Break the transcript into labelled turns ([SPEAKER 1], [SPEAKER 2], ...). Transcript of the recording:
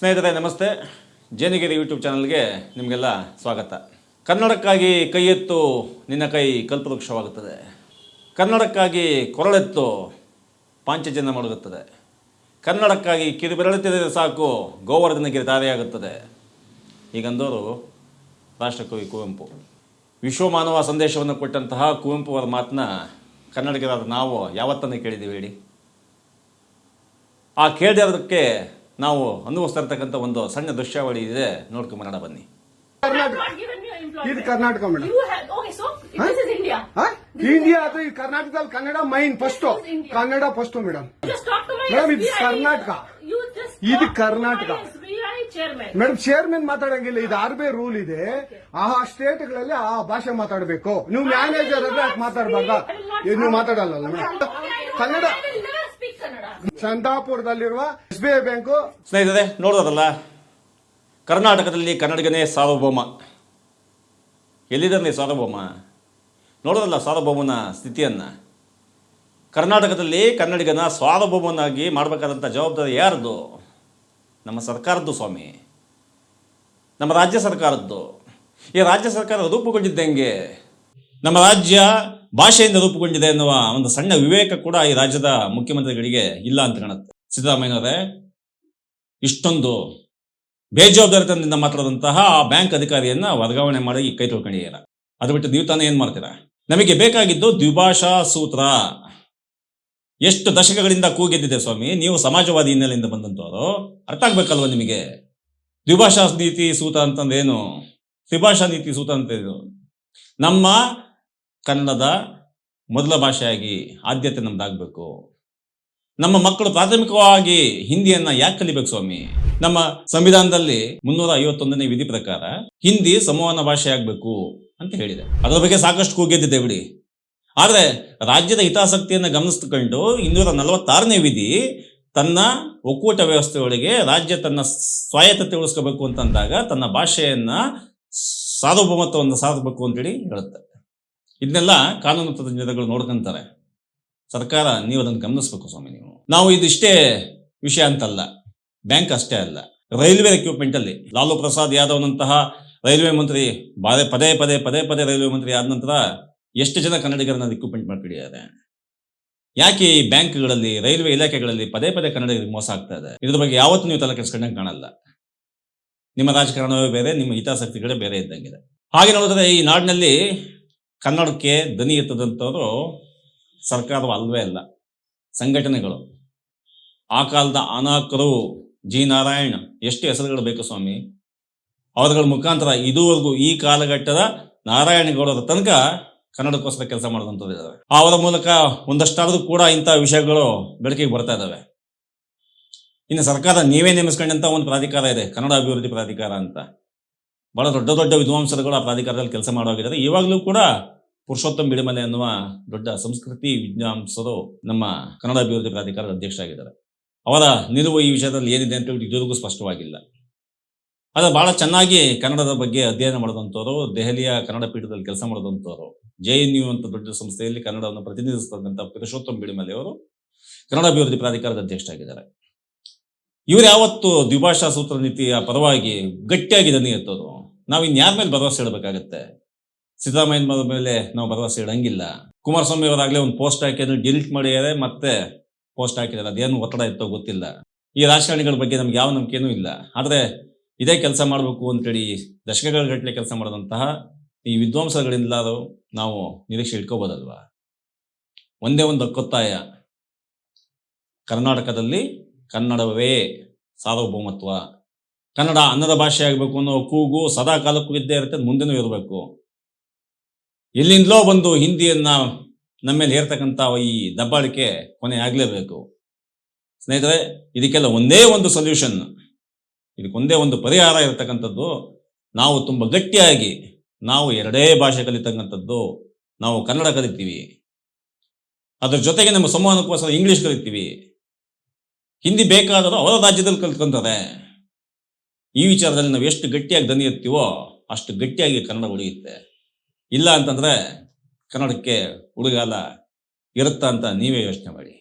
[SPEAKER 1] ಸ್ನೇಹಿತರೆ, ನಮಸ್ತೆ. ಜೇನಿಗೆರೆ ಯೂಟ್ಯೂಬ್ ಚಾನಲ್ಗೆ ನಿಮಗೆಲ್ಲ ಸ್ವಾಗತ. ಕನ್ನಡಕ್ಕಾಗಿ ಕೈ ಎತ್ತು ನಿನ್ನ ಕೈ ಕಲ್ಪವೃಕ್ಷವಾಗುತ್ತದೆ. ಕನ್ನಡಕ್ಕಾಗಿ ಕೊರಳೆತ್ತು ಪಾಂಚಜನ್ಯ ಮಾಡುತ್ತದೆ ಕನ್ನಡಕ್ಕಾಗಿ ಕಿರು ಬೆರಳುತ್ತಿದ್ದರೆ ಸಾಕು, ಗೋವರ್ಧನಗಿರಿ ತಾರೆಯಾಗುತ್ತದೆ ಈಗಂದವರು ರಾಷ್ಟ್ರಕವಿ ಕುವೆಂಪು. ವಿಶ್ವಮಾನವ ಸಂದೇಶವನ್ನು ಕೊಟ್ಟಂತಹ ಕುವೆಂಪು ಅವರ ಮಾತನ್ನ ಕನ್ನಡಿಗರಾದ ನಾವು ಯಾವತ್ತನ್ನು ಕೇಳಿದ್ದೀವಿ ಹೇಳಿ? ಆ ಕೇಳಿರೋದಕ್ಕೆ ನಾವು ಅನುಭವಿಸ್ತಾ ಇರ್ತಕ್ಕಂಥ ಒಂದು ಸಣ್ಣ ದೃಶ್ಯಾವಳಿ ಇದೆ. ನೋಡ್ಕೊಂಬರೋಣ ಬನ್ನಿ.
[SPEAKER 2] ಕರ್ನಾಟಕ. ಇದು ಕರ್ನಾಟಕ ಮೇಡಮ್. ಇಂಡಿಯಾ ಅದು ಈ ಕರ್ನಾಟಕದಲ್ಲಿ Kannada main first. Kannada first madam. Madam
[SPEAKER 3] ಇದು just
[SPEAKER 2] ಇದು ಕರ್ನಾಟಕ. Madam chairman ಮಾತಾಡಂಗಿಲ್ಲ. ಇದು ಆರ್ ಬಿ ಐ ರೂಲ್ ಇದೆ. ಆ ಸ್ಟೇಟ್ಗಳಲ್ಲಿ ಆ ಭಾಷೆ ಮಾತಾಡಬೇಕು. ನೀವು ಮ್ಯಾನೇಜರ್ ಆದ್ರೆ ಮಾತಾಡಬಾರ್ದ. ಮಾತಾಡ್ಬಾರ್ದ ಇದು ನೀವು ಮಾತಾಡಲ್ಲ ಮೇಡಮ್ ಕನ್ನಡ ಚಂದಾಪುರದಲ್ಲಿರುವ ಎಸ್ ಬಿ ಐ ಬ್ಯಾಂಕು.
[SPEAKER 1] ಸ್ನೇಹಿತರೆ, ನೋಡೋದಲ್ಲ? ಕರ್ನಾಟಕದಲ್ಲಿ ಕನ್ನಡಿಗನೇ ಸಾರ್ವಭೌಮ. ಎಲ್ಲಿದ್ದಾನೆ ಸಾರ್ವಭೌಮ? ನೋಡೋದಲ್ಲ ಸಾರ್ವಭೌಮನ ಸ್ಥಿತಿಯನ್ನು? ಕರ್ನಾಟಕದಲ್ಲಿ ಕನ್ನಡಿಗನ ಸಾರ್ವಭೌಮನಾಗಿ ಮಾಡಬೇಕಾದಂಥ ಜವಾಬ್ದಾರಿ ಯಾರದ್ದು? ನಮ್ಮ ಸರ್ಕಾರದ್ದು ಸ್ವಾಮಿ. ನಮ್ಮ ರಾಜ್ಯ ಸರ್ಕಾರದ್ದು. ಈ ರಾಜ್ಯ ಸರ್ಕಾರ ರೂಪುಗೊಂಡಿದ್ದಂಗೆ ನಮ್ಮ ರಾಜ್ಯ ಭಾಷೆಯಿಂದ ರೂಪುಗೊಂಡಿದೆ ಎನ್ನುವ ಒಂದು ಸಣ್ಣ ವಿವೇಕ ಕೂಡ ಈ ರಾಜ್ಯದ ಮುಖ್ಯಮಂತ್ರಿಗಳಿಗೆ ಇಲ್ಲ ಅಂತ ಕಾಣುತ್ತೆ. ಸಿದ್ದರಾಮಯ್ಯನವರೇ, ಇಷ್ಟೊಂದು ಬೇಜವಾಬ್ದಾರಿತನದಿಂದ ಮಾತಾಡಿದಂತಹ ಆ ಬ್ಯಾಂಕ್ ಅಧಿಕಾರಿಯನ್ನ ವರ್ಗಾವಣೆ ಮಾಡಿ ಕೈ ತೊಳ್ಕೊಂಡಿದ್ದೀರ? ಅದು ಬಿಟ್ಟು ನೀವು ತಾನೇ ಏನ್ ಮಾಡ್ತೀರಾ? ನಮಗೆ ಬೇಕಾಗಿದ್ದು ದ್ವಿಭಾಷಾ ಸೂತ್ರ. ಎಷ್ಟು ದಶಕಗಳಿಂದ ಕೂಗೆದ್ದಿದೆ ಸ್ವಾಮಿ, ನೀವು ಸಮಾಜವಾದಿ ಹಿನ್ನೆಲೆಯಿಂದ ಬಂದಂತವರು ಅರ್ಥ ಆಗ್ಬೇಕಲ್ವ ನಿಮಗೆ? ದ್ವಿಭಾಷಾ ನೀತಿ ಸೂತ್ರ ಅಂತಂದ್ರೆ ಏನು? ತ್ರಿಭಾಷಾ ನೀತಿ ಸೂತ್ರ ಅಂತ ನಮ್ಮ ಕನ್ನಡದ ಮೊದಲ ಭಾಷೆಯಾಗಿ ಆದ್ಯತೆ ನಮ್ದಾಗಬೇಕು. ನಮ್ಮ ಮಕ್ಕಳು ಪ್ರಾಥಮಿಕವಾಗಿ ಹಿಂದಿಯನ್ನ ಯಾಕೆ ಕಲಿಬೇಕು ಸ್ವಾಮಿ? ನಮ್ಮ ಸಂವಿಧಾನದಲ್ಲಿ ಮುನ್ನೂರ ಐವತ್ತೊಂದನೇ ವಿಧಿ ಪ್ರಕಾರ ಹಿಂದಿ ಸಂವಹನ ಭಾಷೆ ಆಗ್ಬೇಕು ಅಂತ ಹೇಳಿದೆ. ಅದರ ಬಗ್ಗೆ ಸಾಕಷ್ಟು ಕೂಗೆದ್ದಿದೆ ಬಿಡಿ. ಆದ್ರೆ ರಾಜ್ಯದ ಹಿತಾಸಕ್ತಿಯನ್ನು ಗಮನಿಸಿಕೊಂಡು ಇನ್ನೂರ ನಲವತ್ತಾರನೇ ವಿಧಿ ತನ್ನ ಒಕ್ಕೂಟ ವ್ಯವಸ್ಥೆಯೊಳಗೆ ರಾಜ್ಯ ತನ್ನ ಸ್ವಾಯತ್ತತೆ ಉಳಿಸ್ಕೋಬೇಕು ಅಂತಂದಾಗ ತನ್ನ ಭಾಷೆಯನ್ನ ಸಾರ್ವಭೌಮತ್ವವನ್ನು ಸಾಧಬೇಕು ಅಂತೇಳಿ ಹೇಳುತ್ತೆ. ಇದನ್ನೆಲ್ಲ ಕಾನೂನು ತಜ್ಞರುಗಳು ನೋಡ್ಕೊಂತಾರೆ. ಸರ್ಕಾರ, ನೀವು ಅದನ್ನು ಗಮನಿಸ್ಬೇಕು ಸ್ವಾಮಿ ನೀವು. ನಾವು ಇದಿಷ್ಟೇ ವಿಷಯ ಅಂತಲ್ಲ, ಬ್ಯಾಂಕ್ ಅಷ್ಟೇ ಅಲ್ಲ. ರೈಲ್ವೆ ಎಕ್ವಿಪ್ಮೆಂಟ್ ಅಲ್ಲಿ ಲಾಲು ಪ್ರಸಾದ್ ಯಾದವ್ನಂತಹ ರೈಲ್ವೆ ಮಂತ್ರಿ ಬಾರೆ ಪದೇ ಪದೇ ಪದೇ ಪದೇ ರೈಲ್ವೆ ಮಂತ್ರಿ ಆದ ನಂತರ ಎಷ್ಟು ಜನ ಕನ್ನಡಿಗರನ್ನ ರಿಕ್ರೂಟ್ಮೆಂಟ್ ಮಾಡ್ಬಿಡಿದ್ದಾರೆ ಯಾಕೆ ಈ ಬ್ಯಾಂಕ್ಗಳಲ್ಲಿ, ರೈಲ್ವೆ ಇಲಾಖೆಗಳಲ್ಲಿ ಪದೇ ಪದೇ ಕನ್ನಡಿಗರಿಗೆ ಮೋಸ ಆಗ್ತಾ ಇದೆ? ಇದ್ರ ಬಗ್ಗೆ ಯಾವತ್ತು ನೀವು ತಲೆ ಕೆಡಿಸ್ಕೊಂಡಂಗೆ ಕಾಣಲ್ಲ. ನಿಮ್ಮ ರಾಜಕಾರಣವೇ ಬೇರೆ, ನಿಮ್ಮ ಹಿತಾಸಕ್ತಿಗಳೇ ಬೇರೆ ಇದ್ದಂಗಿದೆ. ಹಾಗೆ ನೋಡಿದ್ರೆ ಈ ನಾಡಿನಲ್ಲಿ ಕನ್ನಡಕ್ಕೆ ದನಿ ಎತ್ತದಂಥವ್ರು ಸರ್ಕಾರವು ಅಲ್ವೇ ಅಲ್ಲ. ಸಂಘಟನೆಗಳು. ಆ ಕಾಲದ ಅನಾಕರು ಜಿ ನಾರಾಯಣ್, ಎಷ್ಟು ಹೆಸರುಗಳು ಬೇಕು ಸ್ವಾಮಿ, ಅವರುಗಳ ಮುಖಾಂತರ ಇದುವರೆಗೂ ಈ ಕಾಲಘಟ್ಟದ ನಾರಾಯಣಗೌಡರ ತನಕ ಕನ್ನಡಕ್ಕೋಸ್ಕರ ಕೆಲಸ ಮಾಡಿದಂಥದ್ದು ಇದ್ದಾವೆ ಅವರ ಮೂಲಕ ಒಂದಷ್ಟಾದ್ರೂ ಕೂಡ ಇಂಥ ವಿಷಯಗಳು ಬೆಳಕಿಗೆ ಬರ್ತಾ ಇದ್ದಾವೆ. ಇನ್ನು ಸರ್ಕಾರ ನೀವೇ ನೇಮಿಸ್ಕೊಂಡಂತ ಒಂದು ಪ್ರಾಧಿಕಾರ ಇದೆ, ಕನ್ನಡ ಅಭಿವೃದ್ಧಿ ಪ್ರಾಧಿಕಾರ ಅಂತ. ಬಹಳ ದೊಡ್ಡ ದೊಡ್ಡ ವಿದ್ವಾಂಸರುಗಳು ಆ ಪ್ರಾಧಿಕಾರದಲ್ಲಿ ಕೆಲಸ ಮಾಡೋಗಿದ್ದಾರೆ ಇವಾಗಲೂ ಕೂಡ ಪುರುಷೋತ್ತಮ್ ಬಿಡಿಮಲೆ ಅನ್ನುವ ದೊಡ್ಡ ಸಂಸ್ಕೃತಿ ವಿದ್ವಾಂಸರು ನಮ್ಮ ಕನ್ನಡ ಅಭಿವೃದ್ಧಿ ಪ್ರಾಧಿಕಾರದ ಅಧ್ಯಕ್ಷ ಆಗಿದ್ದಾರೆ ಅವರ ನಿಲುವು ಈ ವಿಷಯದಲ್ಲಿ ಏನಿದೆ ಅಂತ ಹೇಳಿ ಇದುವರೆಗೂ ಸ್ಪಷ್ಟವಾಗಿಲ್ಲ. ಆದರೆ ಬಹಳ ಚೆನ್ನಾಗಿ ಕನ್ನಡದ ಬಗ್ಗೆ ಅಧ್ಯಯನ ಮಾಡಿದಂಥವರು, ದೆಹಲಿಯ ಕನ್ನಡ ಪೀಠದಲ್ಲಿ ಕೆಲಸ ಮಾಡಿದಂಥವರು, ಜೆ ಎನ್ ಯು ಅಂತ ದೊಡ್ಡ ಸಂಸ್ಥೆಯಲ್ಲಿ ಕನ್ನಡವನ್ನು ಪ್ರತಿನಿಧಿಸ್ತಕ್ಕಂಥ ಪುರುಷೋತ್ತಮ್ ಬಿಡಿಮಲೆ ಅವರು ಕನ್ನಡ ಅಭಿವೃದ್ಧಿ ಪ್ರಾಧಿಕಾರದ ಅಧ್ಯಕ್ಷ ಆಗಿದ್ದಾರೆ ಇವರು ಯಾವತ್ತು ದ್ವಿಭಾಷಾ ಸೂತ್ರ ನೀತಿಯ ಪರವಾಗಿ ಗಟ್ಟಿಯಾಗಿ ದನಿ ಎತ್ತೋದು ನಾವು ಇನ್ಯಾರ ಮೇಲೆ ಭರವಸೆ ಇಡಬೇಕಾಗತ್ತೆ? ಸಿದ್ದರಾಮಯ್ಯ ಮೇಲೆ ನಾವು ಭರವಸೆ ಇಡಂಗಿಲ್ಲ. ಕುಮಾರಸ್ವಾಮಿ ಅವರಾಗಲೇ ಒಂದು ಪೋಸ್ಟ್ ಹಾಕಿದ್ರು, ಡಿಲೀಟ್ ಮಾಡಿದರೆ ಮತ್ತೆ ಪೋಸ್ಟ್ ಹಾಕಿದ್ದಾರೆ. ಅದೇನು ಒತ್ತಡ ಇತ್ತೋ ಗೊತ್ತಿಲ್ಲ. ಈ ರಾಜಕಾರಣಿಗಳ ಬಗ್ಗೆ ನಮ್ಗೆ ಯಾವ ನಂಬಿಕೆನೂ ಇಲ್ಲ. ಆದರೆ ಇದೇ ಕೆಲಸ ಮಾಡಬೇಕು ಅಂತೇಳಿ ದಶಕಗಳ ಗಟ್ಟಲೆ ಕೆಲಸ ಮಾಡಿದಂತಹ ಈ ವಿದ್ವಾಂಸಗಳಿಂದಲಾದ್ರು ನಾವು ನಿರೀಕ್ಷೆ ಇಟ್ಕೋಬೋದಲ್ವಾ? ಒಂದೇ ಒಂದು ಹಕ್ಕೊತ್ತಾಯ ಕರ್ನಾಟಕದಲ್ಲಿ ಕನ್ನಡವೇ ಸಾರ್ವಭೌಮತ್ವ. ಕನ್ನಡ ಅನ್ನದ ಭಾಷೆ ಆಗಬೇಕು ಅನ್ನೋ ಕೂಗು ಸದಾ ಕಾಲಕ್ಕೂ ಇದ್ದೇ ಇರುತ್ತೆ ಮುಂದೆನೂ ಇರಬೇಕು. ಎಲ್ಲಿಂದಲೋ ಬಂದು ಹಿಂದಿಯನ್ನ ನಮ್ಮ ಮೇಲೆ ಹೇರ್ತಕ್ಕಂಥ ಈ ದಬ್ಬಾಳಿಕೆ ಕೊನೆ ಆಗಲೇಬೇಕು. ಸ್ನೇಹಿತರೆ, ಇದಕ್ಕೆಲ್ಲ ಒಂದೇ ಒಂದು ಸೊಲ್ಯೂಷನ್ ಇದಕ್ಕೊಂದೇ ಒಂದು ಪರಿಹಾರ ಇರತಕ್ಕಂಥದ್ದು, ನಾವು ತುಂಬ ಗಟ್ಟಿಯಾಗಿ, ನಾವು ಎರಡೇ ಭಾಷೆ ಕಲಿತಕ್ಕಂಥದ್ದು, ನಾವು ಕನ್ನಡ ಕಲಿತೀವಿ. ಅದ್ರ ಜೊತೆಗೆ ನಮ್ಮ ಸಂವಹನಕ್ಕೋಸ್ಕರ ಇಂಗ್ಲೀಷ್ ಕಲಿತೀವಿ. ಹಿಂದಿ ಬೇಕಾದರೂ ಅವರ ರಾಜ್ಯದಲ್ಲಿ ಕಲ್ತ್ಕೊಂತಾರೆ. ಈ ವಿಚಾರದಲ್ಲಿ ನಾವು ಎಷ್ಟು ಗಟ್ಟಿಯಾಗಿ ದನಿ ಎತ್ತೀವೋ ಅಷ್ಟು ಗಟ್ಟಿಯಾಗಿ ಕನ್ನಡ ಉಳಿಯುತ್ತೆ. ಇಲ್ಲ ಅಂತಂದ್ರೆ ಕನ್ನಡಕ್ಕೆ ಉಡುಗಾಲ ಇರುತ್ತ ಅಂತ ನೀವೇ ಯೋಚನೆ ಮಾಡಿ.